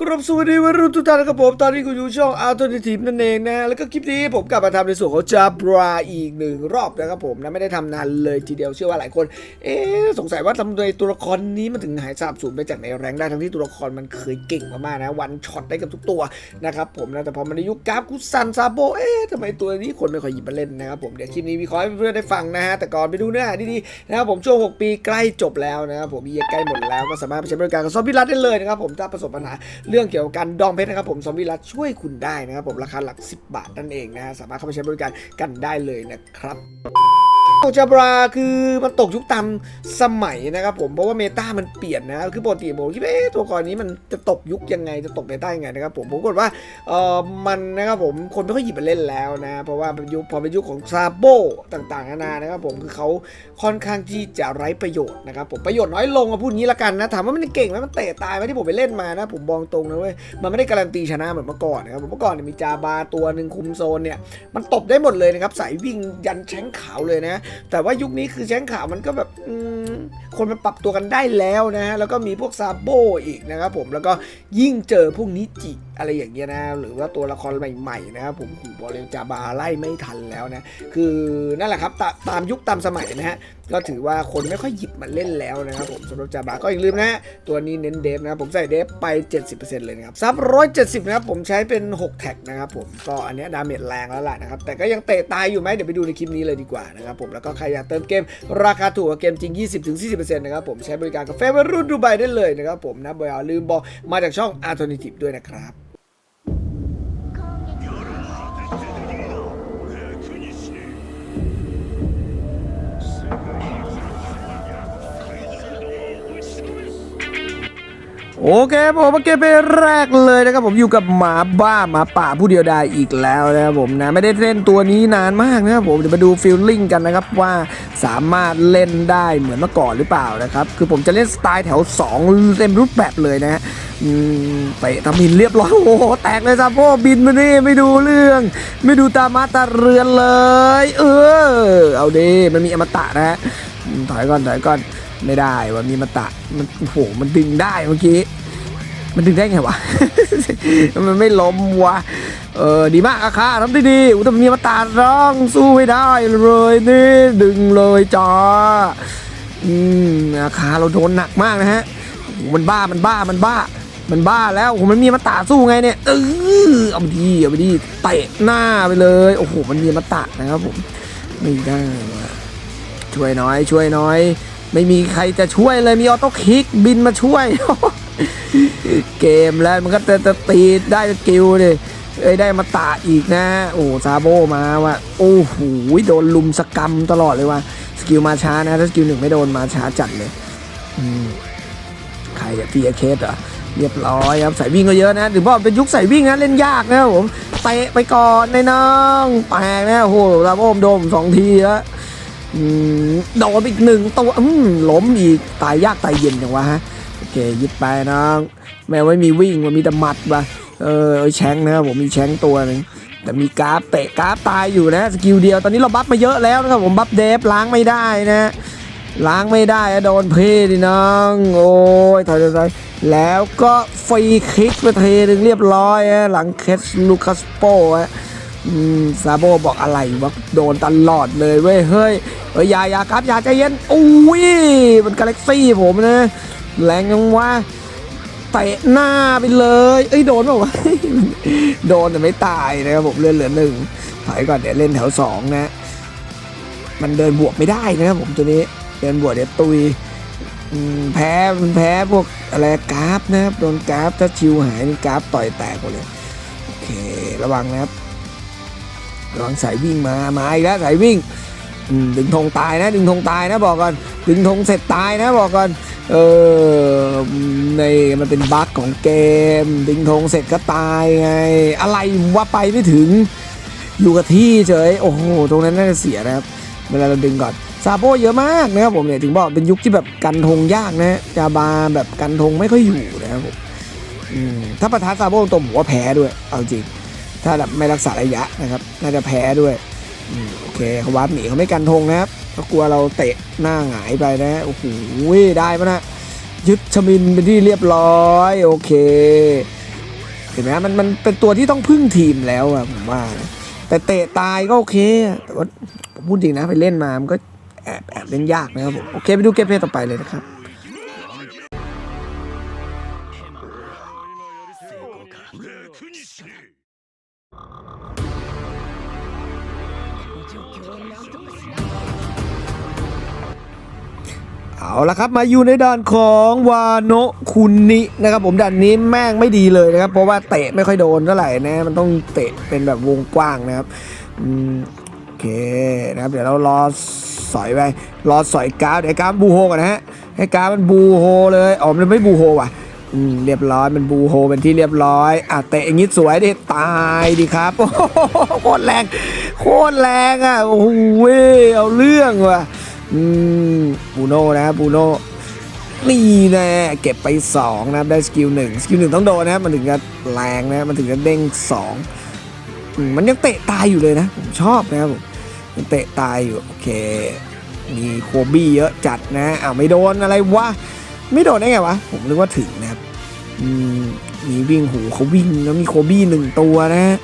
กรับสวัสดีวัยรุ่นทุกท่านนะครับผมตอนนี้คุณอยู่ช่อง Alternative นั่นเองนะแล้วก็คลิปนี้ผมกลับมาทำในส่วนของจาบราอีกหนึ่งรอบนะครับผมนะไม่ได้ทำนานเลยทีเดียวเชื่อว่าหลายคน เอ๊สงสัยว่าทำไมตัวละครนี้มันถึงหายสาบสูญไปจากในแรงได้ทั้งที่ตัวละครมันเคยเก่งมากๆนะวันช็อตได้กับทุกตัวนะครับผมนะแต่พอมันในยุคกราฟกุซันซาโบเอ๊ะทำไมตัวนี้คนไม่ค่อยหยิบมาเล่นนะครับผมเดี๋ยวคลิปนี้วิเคราะห์ให้เพื่อนๆได้ฟังนะฮะแต่ก่อนไปดูเนื้อหาดีๆนะครับผมช่วง 6 ปีใกล้จบแล้วนะครับผมมีใกล้หมดแล้วก็สามารถไปใช้บริการกับซอมบี้รัดได้เลยนะครับผมถ้าประสบปัญหาเรื่องเกี่ยวกับการดองเพชรนะครับผมซอมบี้รัดช่วยคุณได้นะครับผมราคาหลัก 10 บาทนั่นเองนะฮะสามารถเข้าไปใช้บริการกันได้เลยนะครับ โอจาบราคือมันตกยุคตามสมัยนะครับผมเพราะว่าเมตามันเปลี่ยนนะคือปกติผมคิดว่าเอ๊ะตัวละครนี้มันจะตกยุคยังไงจะตกเมตายังไงนะครับผมผมกดว่าเออมันนะครับผมคนไม่ค่อยหยิบมาเล่นแล้วนะเพราะว่าเป็นยุคพอเป็นยุคของซาโบต่างๆนานานะครับผมคือเขาค่อนข้างที่จะไร้ประโยชน์นะครับผมประโยชน์น้อยลงอะพูดงี้ละกันนะถามว่ามันเก่งไหมมันเตะตายไหมที่ผมไปเล่นมานะผมบอกตรงนะเว้ยมันไม่ได้การันตีชนะเหมือนเมื่อก่อนนะครับเมื่อก่อนเนี่ยมีจาบาตัวหนึ่งคุมโซนเนี่ยมันตบได้หมดเลยนะครับสายวิ่งยันแชงขาวเลยนะแต่ว่ายุคนี้คือแชงข่าวมันก็แบบคนมันปรับตัวกันได้แล้วนะฮะแล้วก็มีพวกซาโบอีกนะครับผมแล้วก็ยิ่งเจอพวกนี้จิอะไรอย่างเงี้ยนะ หรือว่าตัวละครใหม่ๆนะครับผมหูบอลเลนจาบาไล่ไม่ทันแล้วนะ คือนั่นแหละครับตาตามยุคตามสมัยนะฮะ ก็ถือว่าคนไม่ค่อยหยิบมาเล่นแล้วนะครับผมสำหรับจาบาก็อย่าลืมนะฮะตัวนี้เน้นเดฟนะครับผมใส่เดฟไป 70%เลยนะครับซับ170นะครับผมใช้เป็น 6 แท็กนะครับผมก็อันเนี้ยดาเมจแรงแล้วล่ะนะครับ แต่ก็ยังเตะตายอยู่ไหมเดี๋ยวไปดูในคลิปนี้เลยดีกว่านะครับผมแล้วก็ใครอยากเติมเกมราคาถูกกว่าเกมจริง 20-40%นะครับผมใช้บริการกาแฟวรุ่นดูไบได้เลยนะครับผมนะอย่าลืมบอกมาจากช่อง Alternative ด้วยนะครับ โอเคผมมาเก็บเป็นแรกเลยนะครับผมอยู่กับหมาบ้าหมาป่าผู้เดียวดายอีกแล้วนะครับผมนะไม่ได้เล่นตัวนี้นานมากนะครับผมเดี๋ยวมาดูฟิลลิ่งกันนะครับว่าสามารถเล่นได้เหมือนเมื่อก่อนหรือเปล่านะครับคือผมจะเล่นสไตล์แถว 2 เต็มรูปแบบเลยนะฮะอืมเตะทำหินเรียบร้อยโอ้โหแตกเลยซาโบบินมานี่ไม่ดูเรื่อง ไม่ดูตามาตาเรือนเลย เออเอาดิมันมีอมตะนะฮะถอยก่อนถอยก่อน ไม่ได้ว่ามีอมตะมันโอ้โหมันดึงได้เมื่อกี้ มันดึงได้ไงวะ มันไม่ล้มวะเออดีมากอาคาทำได้ดีอุยแตมีมาตาร้องสู้ไม่ได้เลยนี่ดึงเลยจ้าอืมอาคาเราโดนหนักมากนะฮะมันบ้ามันบ้ามันบ้า มันบ้าแล้วโอ้มันมีมาตาสู้ไงเนี่ยเออเอาไปดีเอาไปดีเตะหน้าไปเลยโอ้โหมันมีมาตานะครับผมไม่ได้วะช่วยน้อยช่วยน้อย ไม่มีใครจะช่วยเลยมีออโต้คลิกบินมาช่วย เกมแล้วมันก็จะจะตีได้สกิลเลยเอ้ยได้มาตาอีกนะโอ้ซาโบมาว่ะโอ้โหโดนลุมสกรรมตลอดเลยว่ะสกิลมาช้านะถ้าสกิลหนึ่งไม่โดนมาช้าจัดเลยใครจะตีเคสเหรอเรียบร้อยครับใส่วิ่งก็เยอะนะถึงบอกเป็นยุคใส่วิ่งนะเล่นยากนะผมเตะไปก่อนในน้องแปลกนะโอ้โหซาโบมโดมสองทีแล้ว โดนอีกหนึ่งตัวอืมล้มอีกตายยากตายเย็นจังวะฮะโอเคยึดไปน้อง แม้ไม่มีวิ่งมันมีแต่หมัดวะเออไอ้แชงนะครับผมมีแชงตัวหนึ่งแต่มีกราฟเตะกราฟตายอยู่นะสกิลเดียวตอนนี้เราบัฟมาเยอะแล้วนะครับผมบัฟเดฟล้างไม่ได้นะล้างไม่ได้อะโดนเพดิน้อง โอ้ยถอยถอยแล้วก็ฟรีคิกไปเทนึงเรียบร้อยฮะหลังเคสลูคัสโปะ อืมซาโบบอกอะไรวะโดนตลอดเลยเว้ยเฮ้ยเอ้ยอย่าอย่าครับอย่าใจเย็นอุ้ยมันกาแล็กซี่ผมนะ แรงยังว่าเตะหน้าไปเลย เอ้ยโดนเปล่าวะโดนแต่ไม่ตายนะครับผมเลื่อนเหลือหนึ่งถอยก่อนเดี๋ยวเล่นแถวสองนะ มันเดินบวกไม่ได้นะครับผมตัวนี้เดินบวกเดี๋ยวตุยแพ้มันแพ้พวกอะไรกราฟนะครับโดนกราฟถ้าชิวหายนี่กราฟต่อยแตกหมดเลยโอเคระวังนะครับ ระวังสายวิ่งมา มาอีกแล้วสายวิ่งดึงธงตายนะ ดึงธงตายนะบอกก่อนดึงธงเสร็จตายนะบอกก่อนเออในมันเป็นบั๊กของเกม ดึงธงเสร็จก็ตายไง อะไรว่าไปไม่ถึง อยู่กับที่เฉยโอ้โหตรงนั้นน่าจะเสียนะครับเวลาเราดึงก่อนซาโบเยอะมากนะครับผมเนี่ยถึงบอกเป็นยุคที่แบบกันธงยากนะจาบาแบบกันธงไม่ค่อยอยู่นะครับผมถ้าประทัดซาโบตรงผมว่าแพ้ด้วยเอาจริง ถ้าแบบไม่รักษาระยะนะครับ น่าจะแพ้ด้วยโอเคเขาวับหนีเขาไม่กันธงนะครับเขากลัวเราเตะหน้าหงายไปนะโอ้โหได้ปะนะยึดชมินเป็นที่เรียบร้อยโอเคเห็นไหมมันมันเป็นตัวที่ต้องพึ่งทีมแล้วอะผมว่า แต่เตะตายก็โอเคแต่ว่าผมพูดจริงนะไปเล่นมามันก็แอบแอบเล่นยากนะครับผมโอเคไปดูเกมเพลย์ต่อไปเลยนะครับ เอาละครับมาอยู่ในด่านของวาโนคุนินะครับผมด่านนี้แม่งไม่ดีเลยนะครับ เพราะว่าเตะไม่ค่อยโดนเท่าไหร่นะ มันต้องเตะเป็นแบบวงกว้างนะครับอืมโอเคนะครับ เดี๋ยวเรารอสอยไปรอสอยกาฟเดี๋ยวกาฟบูโฮก่อนนะฮะให้กาฟมันบูโฮเลยอ๋อมันไม่บูโฮว่ะอืมเรียบร้อยมันบูโฮเป็นที่เรียบร้อยอะเตะอย่างงี้สวยดิตายดิครับโคตรแรงโคตรแรงอะโอ้โหเว้ยเอาเรื่องว่ะ อืมบูโน่นะครับบูโน่นี่แน่เก็บไป 2 นะครับ ได้สกิลหนึ่งสกิลหนึ่งต้องโดนนะครับมันถึงจะแรงนะ มันถึงจะเด้ง2อืมมันยังเตะตายอยู่เลยนะ ผมชอบนะครับผมยังเตะตายอยู่ โอเค มีโคบี้เยอะจัดนะอ้าวไม่โดนอะไรวะ ไม่โดนได้ไงวะ ผมนึกว่าถึงนะครับมมีวิ่งหูเขาวิ่งแล้วมีโคบี้หนึ่งตัวนะ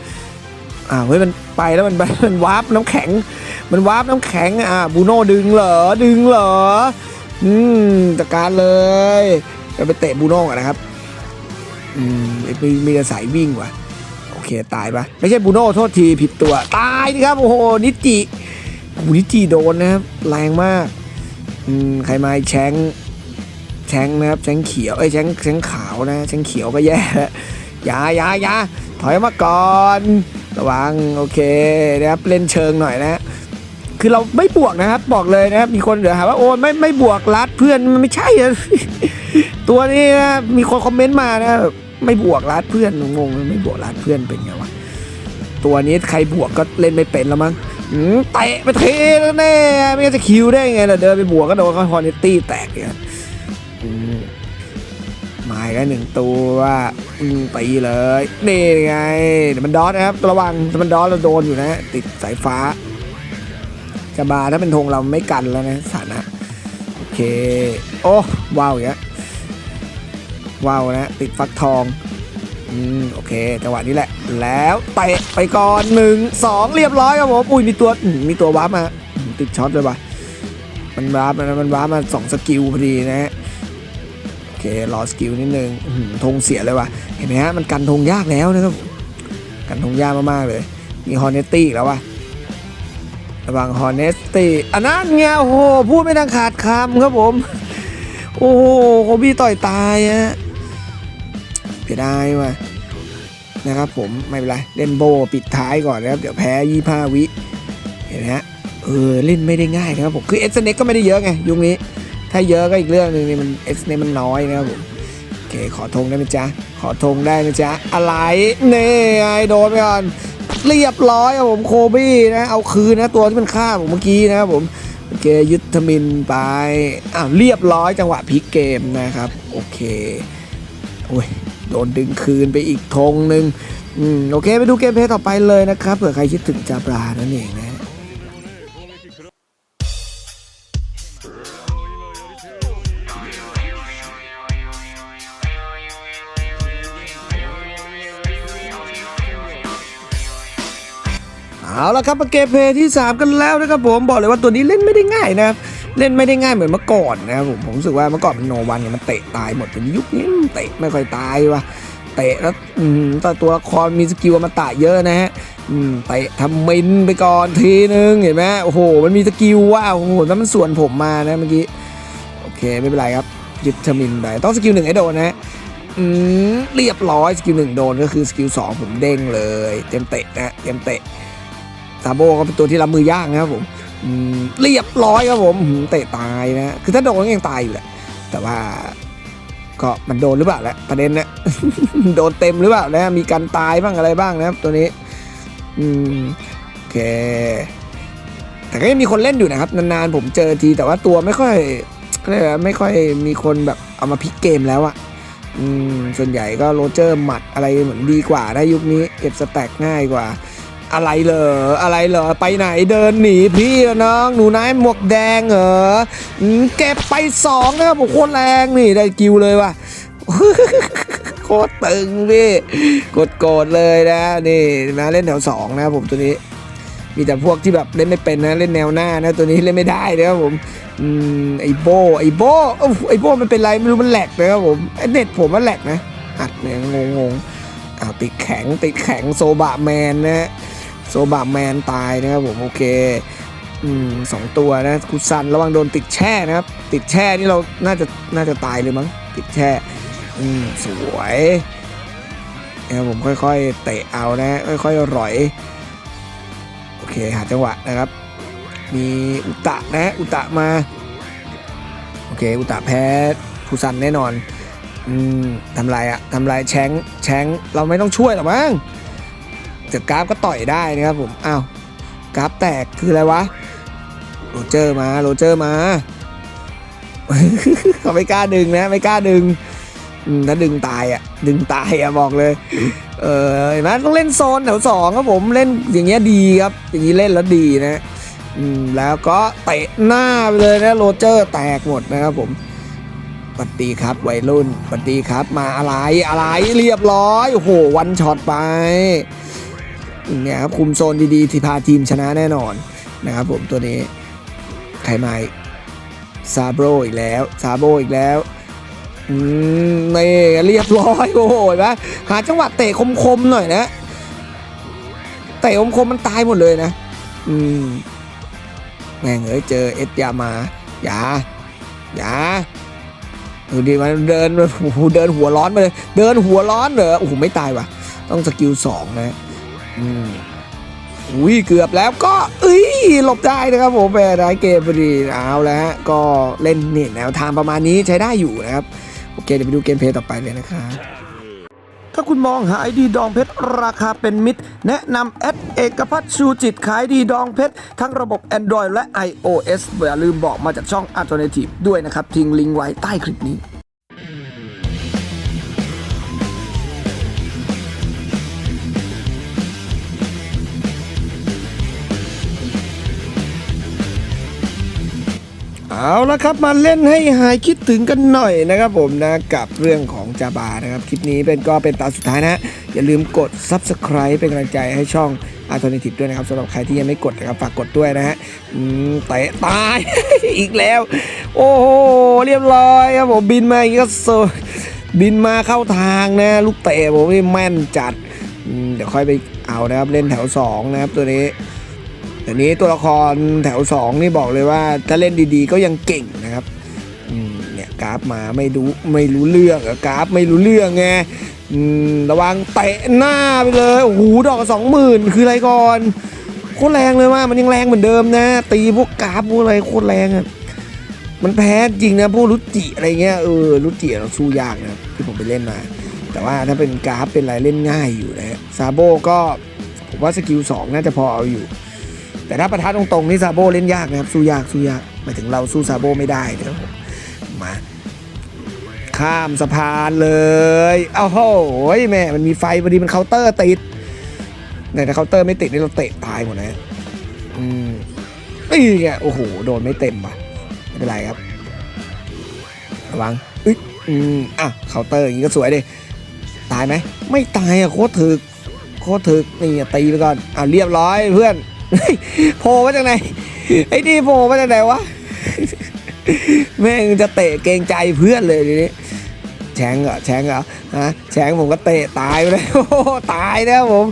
อ้าวเฮ้ยมันไปแล้วมันมันวาร์ปน้ำแข็ง มันวาร์ปน้ำแข็งอะบูโน่ดึงเหรอดึงเหรออืมจัดการเลยจะไปเตะบูโน่ก่อนนะครับอืมมีมีแต่สายวิ่งว่ะโอเคตายปะไม่ใช่บูโน่โทษทีผิดตัว ตายดิครับโอ้โหนิจิบูนิจิโดนนะครับแรงมากอืมใครมาแชงแชงนะครับแชงเขียวเอ้แชงแชงขาวนะแชงเขียวก็แย่แล้วยายายาถอยมาก่อน ระวังโอเคนะครับเล่นเชิงหน่อยนะคือเราไม่บวกนะครับ บอกเลยนะครับ มีคนเดี๋ยวหาว่าโอ้ไม่ไม่บวกรัดเพื่อนมันไม่ใช่อะตัวนี้นะมีคนคอมเมนต์มานะไม่บวกรัดเพื่อนงงไม่บวกรัดเพื่อนเป็นไงวะตัวนี้ใครบวกก็เล่นไม่เป็นแล้วมั้งเตะไปเทแล้วแน่ไม่งั้นจะคิวได้ไงล่ะเดินไปบวกก็โดนเขาฮอนิตี้แตกเนี่ย อืมาอีกแล้วหนึ่งตัวอืมตีเลย นี่ไงเดี๋ยวมันดอทนะครับ ระวังถ้ามันดอทเราโดนอยู่นะ ติดสายฟ้า จะบาถ้าเป็นธงเราไม่กันแล้วนะสถานะโอเค โอ้ว้าวอย่างเงี้ยว้าวนะ ติดฟักทองอืมโอเคจังหวะนี้แหละ แล้วเตะไปก่อนหนึ่งสองเรียบร้อยครับผมอุ้ยมีตัวมีตัววาร์ปมาติดช็อตเลยว่ะมันวาร์ปมันวาร์ปมาสองสกิลพอดีนะฮะ เครอสกิลนิดนึงธงเสียเลยว่ะเห็นไหมฮะมันกันธงยากแล้วนะครับกันธงยากมากๆเลย มีฮอร์เนตตี้แล้วว่ะระวังฮอร์เนสตี้อันนั้นไงโอ้โหพูดไม่ทันขาดคำครับผม โอ้โหโคบี้ต่อยตายฮะเสียดายว่ะนะครับผมไม่เป็นไรเล่นโบปิดท้ายก่อนนะครับ เดี๋ยวแพ้ยี่ห้าวิ เห็นไหมฮะเออเล่นไม่ได้ง่ายนะครับผม คือเอสเน็กก็ไม่ได้เยอะไงยุคนี้ ถ้าเยอะก็อีกเรื่องหนึ่งนี่มันเอสเน็กมันน้อยนะครับผมโอเคขอธงได้ไหมจ๊ะขอธงได้ไหมจ๊ะอะไรเน่ไอโดนไปก่อนเรียบร้อยครับผมโคบี้นะเอาคืนนะตัวที่มันฆ่าผมเมื่อกี้นะครับผมโอเคยึดทมินไปอ้าวเรียบร้อยจังหวะพลิกเกมนะครับโอเคโอ้ยโดนดึงคืนไปอีกธงหนึ่งอืมโอเคไปดูเกมเพลย์ต่อไปเลยนะครับเผื่อใครคิดถึงจาบรานั่นเองนะ เอาละครับมาเกมเพย์ที่ 3 กันแล้วนะครับผมบอกเลยว่าตัวนี้เล่นไม่ได้ง่ายนะครับเล่นไม่ได้ง่ายเหมือนเมื่อก่อนนะครับผมผมรู้สึกว่าเมื่อก่อนมันโนวันเนี่ยมันเตะตายหมดแต่ยุคนี้เตะไม่ค่อยตายว่ะเตะแล้วแต่ตัวละครมีสกิลมาตะเยอะนะฮะเตะทำมินไปก่อนทีนึงเห็นไหมโอ้โหมันมีสกิลว่าโอ้โหแล้วมันส่วนผมมานะเมื่อกี้โอเคไม่เป็นไรครับยึดทำมินไปต้องสกิลหนึ่งให้โดนนะฮะอืมเรียบร้อยสกิลหนึ่งโดนก็คือสกิลสองผมเด้งเลย เต็มเตะนะเต็มเตะ ซาโบก็เป็นตัวที่รับมือยากนะครับผมเรียบร้อยครับผมเตะตายนะคือถ้าโดนก็ยังตายอยู่แหละ แต่ว่าก็มันโดนหรือเปล่าแหละประเด็นเนะโดนเต็มหรือเปล่านะมีการตายบ้างอะไรบ้างนะครับ ตัวนี้อืมโอเคแต่ก็ยังมีคนเล่นอยู่นะครับ นานๆผมเจอทีแต่ว่าตัวไม่ค่อยก็เลยกว่าไม่ค่อยมีคนแบบเอามาพลิกเกมแล้วอะอืมส่วนใหญ่ก็โรเจอร์หมัดอะไรเหมือนดีกว่าได้ยุคนี้เก็บสแต็กง่ายกว่า อะไรเหรออะไรเหรอไปไหนเดินหนีพี่น้องหนูนายหมวกแดงเหรอเก็บไปสองนะครับโคตรแรงนี่ได้กิวเลยว่ะโคตรตึงพี่กดโกรธเลยนะนี่มาเล่นแถวสองนะครับผมตัวนี้ มีแต่พวกที่แบบเล่นไม่เป็นนะเล่นแนวหน้านะตัวนี้เล่นไม่ได้นะครับผมอืมไอโบไอโบ้ไอโบมันเป็นไรไม่รู้มันแหลกนะครับผมไอเน็ตผมมันแหลกนะอัดเนี่ยงงงๆอ้าวติดแข็งติดแข็งโซบะแมนนะฮะ โซบะแมนตายนะครับผมโอเคอืมสองตัวนะคุซันระวังโดนติดแช่นะครับ ติดแช่นี่เราน่าจะน่าจะตายเลยมั้งติดแช่อืมสวยนะครับผมค่อยๆเตะเอานะ ค่อยๆร่อย โอเคหาจังหวะนะครับ มีอุตะนะอุตะมา โอเคอุตะแพ้ผู้ซันแน่นอนอืมทำลายอะทำลายแชงแชงเราไม่ต้องช่วยหรอกมั้ง แต่กราฟก็ต่อยได้นะครับผมอ้าวกราฟแตกคืออะไรวะโรเจอร์มาโรเจอร์มาเขาไม่กล้าดึงนะ ไม่กล้าดึงถ้าดึงตายอะ ดึงตายอะบอกเลย เออเห็นไหมต้องเล่นโซนแถวสองครับผมเล่นอย่างเงี้ยดีครับ อย่างนี้เล่นแล้วดีนะอืมแล้วก็เตะหน้าไปเลยนะโรเจอร์แตกหมดนะครับผมสวัสดีครับวัยรุ่นสวัสดีครับมาอะไรอะไรเรียบร้อยโอ้โหวันช็อตไป เนี่ยครับคุมโซนดีๆที่พาทีมชนะแน่นอนนะครับผมตัวนี้ใครมาซาโบอีกแล้วซาโบอีกแล้วนี่เรียบร้อยโอ้โหเห็นไหมหาจังหวะเตะคมๆหน่อยนะเตะคมๆมันตายหมดเลยนะ อืมแม่งเอ้ยเจอเอสยามาอย่าอย่าดูดิมันเดินโอ้โหเดินหัวร้อนไปเลย เดินหัวร้อนเหรอโอ้โหไม่ตายว่ะ ต้องสกิลสองนะ อืมอุ้ยเกือบแล้วก็เอ้ยหลบได้นะครับผมไปได้เกมพอดีเอาแล้วฮะก็เล่นนี่แนวทางประมาณนี้ใช้ได้อยู่นะครับ โอเคเดี๋ยวไปดูเกมเพลย์ต่อไปเลยนะครับถ้าคุณมองหาไอดีดองเพชร ราคาเป็นมิตร แนะนำแอดเอกพัฒน์ชูจิตขายดีดองเพชร ทั้งระบบ Android และ iOS อย่าลืมบอกมาจากช่อง Alternative ด้วยนะครับ ทิ้งลิงก์ไว้ใต้คลิปนี้ เอาละครับมาเล่นให้หายคิดถึงกันหน่อยนะครับผมนะกับเรื่องของจาบานะครับคลิปนี้เป็นก็เป็นตอนสุดท้ายนะ อย่าลืมกด Subscribe เป็นกำลังใจให้ช่อง Alternative ด้วยนะครับสำหรับใครที่ยังไม่กดนะครับฝากกดด้วยนะฮะอืมเตะตาย อีกแล้ว โอ้โหเรียบร้อยครับผมบินมาอีกก็โซบินมาเข้าทางนะ ลูกเตะผมนี่แม่นจัดเดี๋ยวค่อยไปเอานะครับเล่นแถว2นะครับตัวนี้ แต่นี้ตัวละครแถว 2 นี่บอกเลยว่าถ้าเล่นดีๆก็ยังเก่งนะครับเนี่ยกราฟมาไม่รู้ไม่รู้เรื่องอะกราฟไม่รู้เรื่องไงระวังเตะหน้าไปเลยโอ้โหดอกสองหมื่นคืออะไรก่อนโคตรแรงเลยว่ามันยังแรงเหมือนเดิมนะ ตีพวกกราฟพวกอะไรโคตรแรงอะมันแพ้จริงนะพวกรุจิอะไรเงี้ยเออรุจิเราสู้ยากนะที่ผมไปเล่นมา แต่ว่าถ้าเป็นกราฟเป็นอะไรเล่นง่ายอยู่นะฮะซาโบก็ผมว่าสกิลสองน่าจะพอเอาอยู่ แต่ถ้าประทัดตรงๆนี่ซาโบเล่นยากนะครับสู้ยากสู้ยากหมายถึงเราสู้ซาโบไม่ได้นะครับผมมาข้ามสะพานเลยเอ้โหแม่มันมีไฟพอดีมันเคาน์เตอร์ติดแต่ถ้าเคาน์เตอร์ไม่ติดนี่เราเตะตายหมดนะอืมนี่ไงโอ้โหโดนไม่เต็มว่ะไม่เป็นไรครับระวังอึ๊ยอืมอะเคาน์เตอร์อย่างนี้ก็สวยดิตายไหมไม่ตายอะโคตรถึกโคตรถึกนี่ตีไปก่อนอะเรียบร้อยเพื่อน โผล่มาจากไหน ไอ้นี่โผล่มาจากไหนวะ แม่งจะเตะเกรงใจเพื่อนเลยทีนี้แชงเหรอแชงเหรอฮะแชงผมก็เตะตายไปเลยโอ้ตายแล้วผม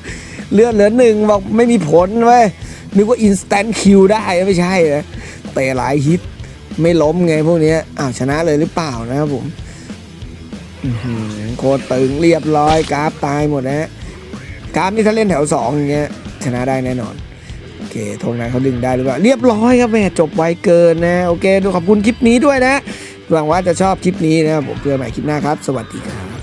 เลือดเหลือหนึ่งบอกไม่มีผลเว้ยนึกว่า instant kill ได้ไม่ใช่นะเตะหลายฮิตไม่ล้มไงพวกนี้อ้าวชนะเลยหรือเปล่านะครับผมโคตรตึงเรียบร้อยกราฟตายหมดนะกราฟนี่ถ้าเล่นแถวสองอย่างเงี้ยชนะได้แน่นอน เคทงนั้นเขาดึงได้หรือเปล่าเรียบร้อยครับแม่จบไวเกินนะ โอเคดูขอบคุณคลิปนี้ด้วยนะหวังว่าจะชอบคลิปนี้นะครับผมเพื่อใหม่คลิปหน้าครับ สวัสดีครับ